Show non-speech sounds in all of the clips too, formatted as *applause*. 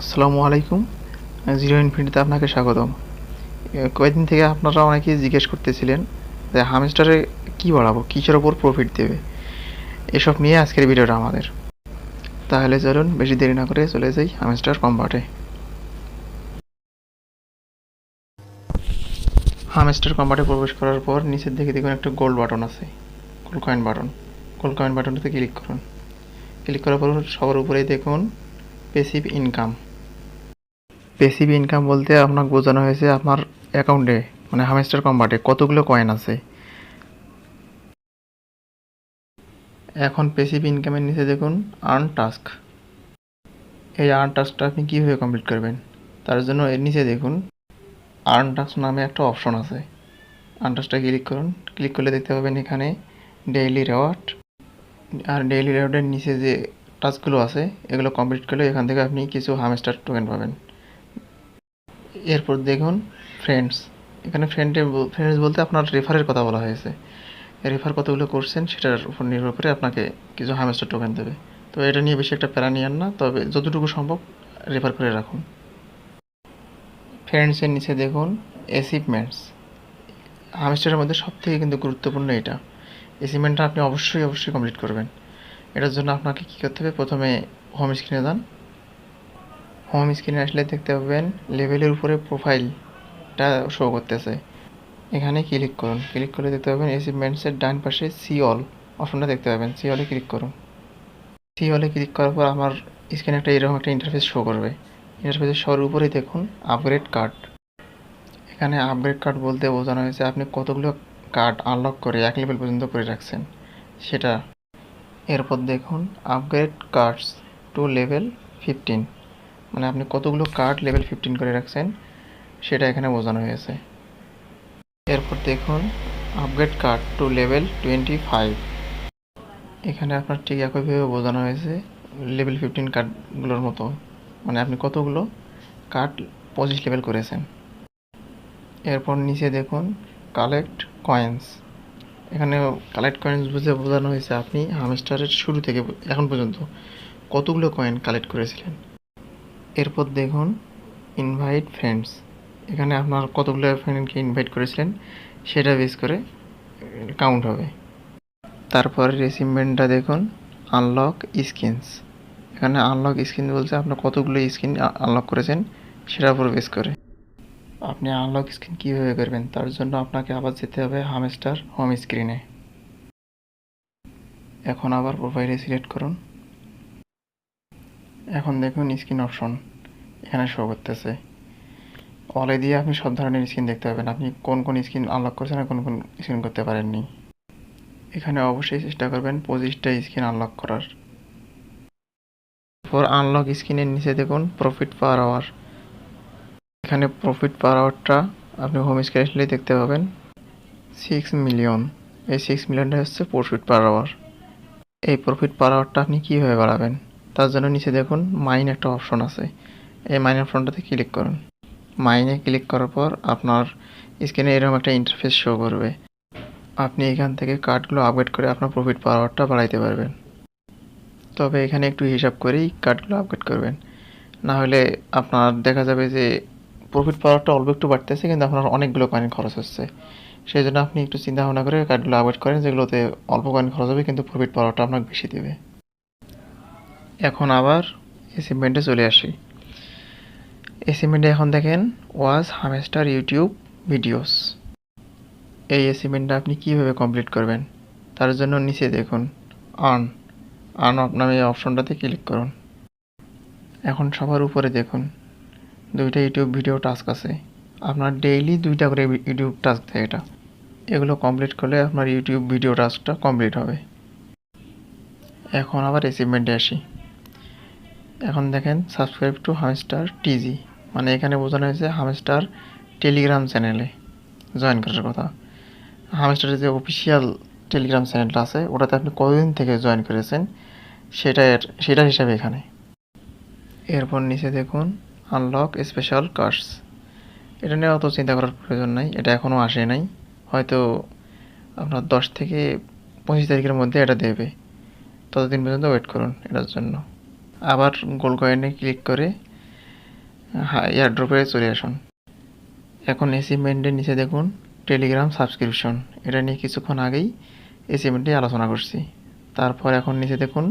আসসালামু আলাইকুম জিরো ইনফিনিটিতে আপনাকে স্বাগতম। কয়েকদিন থেকে আপনারা অনেকেই জিজ্ঞেস করতেছিলেন যে হামস্টারে কী বাড়াবো কিসের ওপর প্রফিট দেবে? এসব নিয়ে আজকের ভিডিওটা আমাদের। তাহলে চলুন, বেশি দেরি না করে চলে যাই হামস্টার কম্বাটে হামস্টার কম্বাটে প্রবেশ করার পর নিচের দিকে দেখুন একটা গোল্ড বাটন আছে gold coin button gold coin বাটনটাতে click করুন। ক্লিক করার পর সবার উপরেই দেখুন পেসিভ ইনকাম পেসিভ ইনকাম বলতে আপনাকে বোঝানো হয়েছে আপনার অ্যাকাউন্টে মানে হামেস্টার কম্বাটে কতগুলো কয়েন আছে। এখন পেসিভ ইনকামের নিচে দেখুন আর্ন টাস্ক এই আর্ন টাস্কটা আপনি কীভাবে কমপ্লিট করবেন? তার জন্য এর নিচে দেখুন আর্ন টাস্ক নামে একটা অপশন আছে। আর্ন টাস্কটা ক্লিক করুন ক্লিক করলে দেখতে পাবেন এখানে ডেইলি রেওয়ার্ড আর ডেইলি রেওয়ার্ডের নিচে যে টাস্কগুলো আছে, এগুলো কমপ্লিট করলে এখান থেকে আপনি কিছু হামস্টার টোকেন পাবেন। এরপর দেখুন ফ্রেন্ডস এখানে ফ্রেন্ডে ফ্রেন্ডস বলতে আপনার রেফারের কথা বলা হয়েছে। রেফার কতগুলো করছেন সেটার উপর নির্ভর করে আপনাকে কিছু হামস্টার টোকেন দেবে। তো এটা নিয়ে বেশি একটা প্যারা নিয়েন না, তবে যতটুকু সম্ভব রেফার করে রাখুন। ফ্রেন্ডসের নিচে দেখুন অ্যাচিভমেন্টস হামস্টারের মধ্যে সবথেকে কিন্তু গুরুত্বপূর্ণ এটা। অ্যাচিভমেন্টটা আপনি অবশ্যই অবশ্যই কমপ্লিট করবেন। এটার জন্য আপনাকে কী করতে হবে? প্রথমে হোম স্ক্রিনে যান। হোম স্ক্রিনে আসলে দেখতে পাবেন লেভেলের উপরে প্রোফাইলটা শো করতেছে। এখানে ক্লিক করুন। ক্লিক করে দেখতে পাবেন অ্যাচিভমেন্টসের ডান পাশে সি অল অপশনটা দেখতে পাবেন। সি অলে ক্লিক করুন। সি অলে ক্লিক করার পর আমার স্ক্রিনে একটা এরকম একটা ইন্টারফেস শো করবে। ইন্টারফেসের সবার উপরেই দেখুন আপগ্রেড কার্ড এখানে আপগ্রেড কার্ড বলতে বোঝানো হয়েছে আপনি কতগুলো কার্ড আনলক করে এক লেভেল পর্যন্ত করে রাখছেন। সেটা এরপর দেখুন upgrade cards to level fifteen মানে আপনি কতগুলো কার্ড লেভেল ফিফটিন করে রাখছেন, সেটা এখানে বোঝানো হয়েছে। এরপর দেখুন upgrade card to level twenty five এখানে আপনার ঠিক একইভাবে বোঝানো হয়েছে লেভেল ফিফটিন কার্ডগুলোর মতো। মানে আপনি কতগুলো কার্ড পঁচিশ লেভেল করেছেন। এরপর নিচে দেখুন কালেক্ট কয়েন্স এখানে কালেক্ট কয়েন্স বুঝে বোঝানো হয়েছে আপনি হামস্টারের শুরু থেকে এখন পর্যন্ত কতগুলো কয়েন কালেক্ট করেছিলেন? এরপর দেখুন ইনভাইট ফ্রেন্ডস এখানে আপনার কতগুলো ফ্রেন্ডকে ইনভাইট করেছিলেন, সেটা বেস করে কাউন্ট হবে। তারপরে রেসিভমেন্টটা দেখুন আনলক স্কিনস এখানে আনলক স্কিন বলছে আপনার কতগুলো স্কিন আনলক করেছেন, সেটার উপর বেস করে। আপনি আনলক স্ক্রিন কীভাবে করবেন? তার জন্য আপনাকে আবার যেতে হবে হামস্টার হোম স্ক্রিনে এখন আবার প্রোফাইলে সিলেক্ট করুন। এখন দেখুন স্ক্রিন অপশন এখানে শো করতেছে। অলে দিয়ে আপনি সব ধরনের স্ক্রিন দেখতে পাবেন। আপনি কোন কোন স্ক্রিন আনলক করছেন আর কোন কোন স্ক্রিন করতে পারেননি। এখানে অবশ্যই চেষ্টা করবেন পঁচিশটা স্ক্রিন আনলক করার। এরপর আনলক স্ক্রিনের নিচে দেখুন প্রফিট পার আওয়ার এখানে প্রফিট পার আওয়ারটা আপনি হোম আসলেই দেখতে পাবেন। সিক্স মিলিয়ন এই সিক্স মিলিয়নটা হচ্ছে প্রফিট পার আওয়ার এই প্রফিট পার আওয়ারটা আপনি কীভাবে বাড়াবেন? তার জন্য নিচে দেখুন মাইন একটা অপশন আছে। এই মাইন অপশনটাতে ক্লিক করুন। মাইনে ক্লিক করার পর আপনার স্ক্রিনে এরকম একটা ইন্টারফেস শো করবে। আপনি এখান থেকে কার্ডগুলো আপগ্রেড করে আপনার প্রফিট পার আওয়ারটা বাড়াইতে পারবেন। তবে এখানে একটু হিসাব করেই কার্ডগুলো আপগ্রেড করবেন। না হলে আপনার দেখা যাবে যে প্রফিট পাওয়ারটা অল্প একটু বাড়তেছে, কিন্তু আপনার অনেকগুলো কয়েন খরচ হচ্ছে। সেই জন্য আপনি একটু চিন্তা ভাবনা করে কার্ডগুলো অ্যাভয়েড করেন, যেগুলোতে অল্প কয়েন খরচ হবে, কিন্তু প্রফিট পাওয়ারটা আপনাকে বেশি দেবে। এখন আবার এসিমেন্টে চলে আসি। এসিমেন্টে এখন দেখেন ওয়াজ হামেস্টার ইউটিউব ভিডিওস এই এসিমেন্টটা আপনি কীভাবে কমপ্লিট করবেন? তার জন্য নিচে দেখুন আর্ন আর্ন এই অপশনটাতে ক্লিক করুন। এখন সবার উপরে দেখুন। দুইটা ইউটিউব ভিডিও টাস্ক আছে। আপনার ডেইলি দুইটা করে ইউটিউব টাস্ক থাকে এটা। এগুলো কমপ্লিট করলে আপনার ইউটিউব ভিডিও টাস্কটা কমপ্লিট হবে। এখন আবার অ্যাচিভমেন্টে আসি। এখন দেখেন সাবস্ক্রাইব টু হামস্টার টিজি মানে এখানে বোঝানো হয়েছে হামস্টার টেলিগ্রাম চ্যানেলে জয়েন করার কথা। হামস্টারের যে অফিসিয়াল টেলিগ্রাম চ্যানেলটা আছে, ওটাতে আপনি কতদিন থেকে জয়েন করেছেন, সেটার সেটার হিসাবে এখানে। এরপর নিচে দেখুন আনলক স্পেশাল কার্স এটা নিয়ে অত চিন্তা করার প্রয়োজন নাই, এটা এখনও আসে নাই। হয়তো আপনার দশ থেকে পঁচিশ তারিখের মধ্যে এটা দেবে। ততদিন পর্যন্ত ওয়েট করুন এটার জন্য। আবার গোল কয়েনে ক্লিক করে হ্যাঁ এয়ারড্রপে চলে আসুন। এখন এসিমেন্টের নিচে দেখুন টেলিগ্রাম সাবস্ক্রিপশন এটা নিয়ে কিছুক্ষণ আগেই এসিমেন্টে আলোচনা করছি। তারপর এখন নিচে দেখুন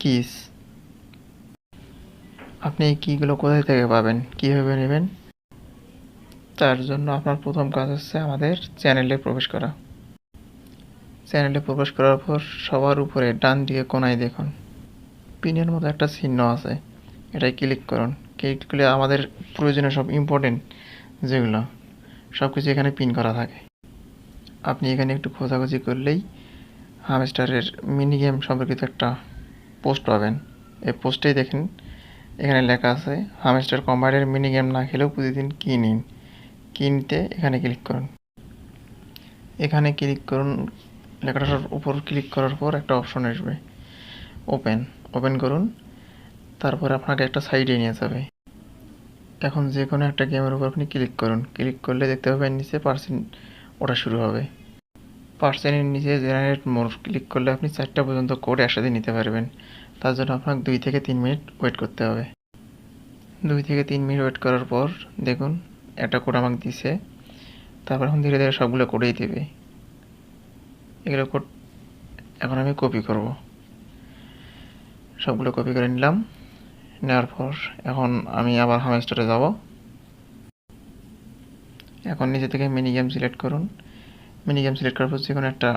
কিস আপনি এই কীগুলো কোথায় থেকে পাবেন? কীভাবে নেবেন? তার জন্য আপনার প্রথম কাজ হচ্ছে আমাদের চ্যানেলে প্রবেশ করা। চ্যানেলে প্রবেশ করার পর সবার উপরে ডান দিকে কোনায় দেখুন। পিনের মতো একটা চিহ্ন আছে। এটাই ক্লিক করুন। ক্লিক করলে আমাদের প্রয়োজনীয় সব ইম্পর্টেন্ট যেগুলো সব কিছু এখানে পিন করা থাকে। আপনি এখানে একটু খোঁজাখুঁজি করলেই হামস্টারের মিনি গেম সম্পর্কিত একটা পোস্ট পাবেন। এই পোস্টেই দেখেন এখানে লেখা আছে, হামস্টার কম্বাইডের মিনি গেম না খেলেও প্রতিদিন কী নিন? কিনতে এখানে ক্লিক করুন। এখানে ক্লিক করুন, লেখাটার উপর ক্লিক করার পর একটা অপশন আসবে, ওপেন। ওপেন করুন, তারপর আপনাকে একটা সাইডে নিয়ে যাবে। এখন যে কোনো একটা গেমের উপর আপনি ক্লিক করুন। ক্লিক করলে দেখতে পাবেন নিচে পার্সেন্ট ওটা শুরু হবে। পার্সেন্টের নিচে জেনারেট মোর ক্লিক করলে আপনি চারটা পর্যন্ত কোড একসাথে নিতে পারবেন। তার জন্য আপনাকে দুই থেকে তিন মিনিট ওয়েট করতে হবে। দুই থেকে তিন মিনিট ওয়েট করার পর দেখুন, একটা কোড আমাকে দিছে। তারপর এখন ধীরে ধীরে সবগুলো কোডেই দেবে। এগুলো কোড এখন আমি কপি করব। সবগুলো কপি করে নিলাম। নেওয়ার পর এখন আমি আবার হোম স্টোরে যাব। এখন নিজে থেকে মিনি গেম সিলেক্ট করুন। মিনি গেম সিলেক্ট করার পর যে কোনো একটা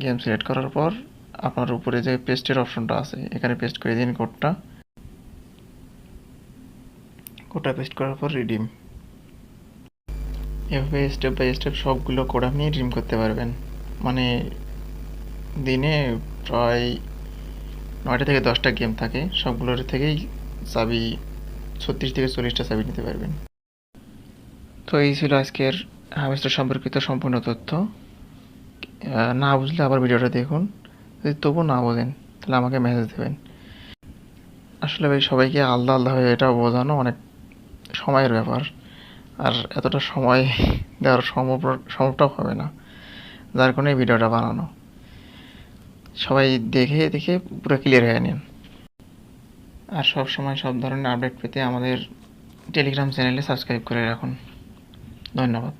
গেম সিলেক্ট করার পর আপনার উপরে যে পেস্টের অপশনটা আছে, এখানে পেস্ট করে দিন কোডটা কোডটা পেস্ট করার পর রিডিম এভাবে স্টেপ বাই স্টেপ সবগুলো কোড আপনি রিডিম করতে পারবেন। মানে দিনে প্রায় নয়টা থেকে দশটা গেম থাকে, সবগুলোর থেকেই চাবি ছত্রিশ থেকে চল্লিশটা চাবি নিতে পারবেন। তো এই ছিল আজকের হামস্টার সম্পর্কিত সম্পূর্ণ তথ্য। না বুঝলে আবার ভিডিওটা দেখুন। যদি তবু না বোঝেন, তাহলে আমাকে মেসেজ দেবেন। আসলে ভাই, সবাইকে আলাদা আলাদাভাবে এটা বোঝানো অনেক সময়ের ব্যাপার। আর এতটা সময় *laughs* দেওয়ার সম্ভব, সম্ভবটাও হবে না, যার কারণে ভিডিওটা বানানো। সবাই দেখে দেখে পুরো ক্লিয়ার হয়ে নিন। আর সব সময় সব ধরনের আপডেট পেতে আমাদের টেলিগ্রাম চ্যানেলে সাবস্ক্রাইব করে রাখুন। ধন্যবাদ।